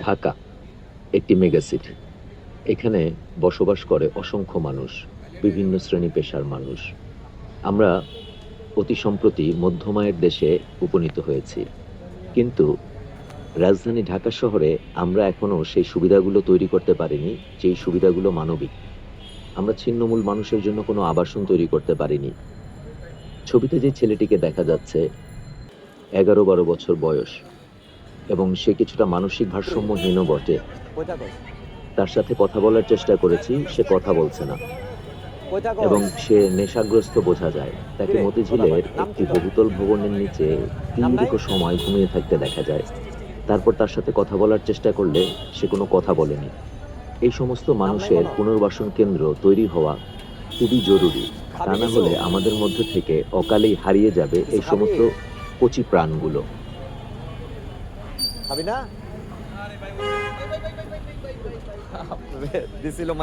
ঢাকা, একটি mega city এখানে বসবাস করে অসংখ্য মানুষ, বিভিন্ন শ্রেণি পেশার মানুষ। আমরা অতি সম্প্রতি মধ্যমায়ের দেশে উপনীত হয়েছি। কিন্তু রাজধানী ঢাকা শহরে আমরা এখনও সেই সুবিধাগুলো তৈরি করতে পারিনি, যেই সুবিধাগুলো মানবিক। আমরা ছিন্নমূল মানুষের জন্য কোনো আবাসন তৈরি করতে পারিনি। ছবিতে যে ছেলেটিকে দেখা যাচ্ছে, এগারো বারো বছর বয়স। এবং সে কিছুটা মানসিক ভারসাম্যহীনও বটে। তার সাথে কথা বলার চেষ্টা করেছি সে কথা বলছে না। এবং সে নেশাগ্রস্ত বোঝা যায়। তাকে মতিঝিলের একটি বহুতল ভবনের নিচে নাই? দীর্ঘ সময় ঘুমিয়ে থাকতে দেখা যায়। তারপর তার সাথে কথা বলার চেষ্টা করলে সে কোনো কথা বলেনি। এই সমস্ত মানুষের পুনর্বাসন কেন্দ্র তৈরি হওয়া খুবই জরুরি। তা না হলে আমাদের মধ্যে থেকে অকালেই হারিয়ে যাবে এই সমস্ত কচি প্রাণগুলো। Kami na. Di sila may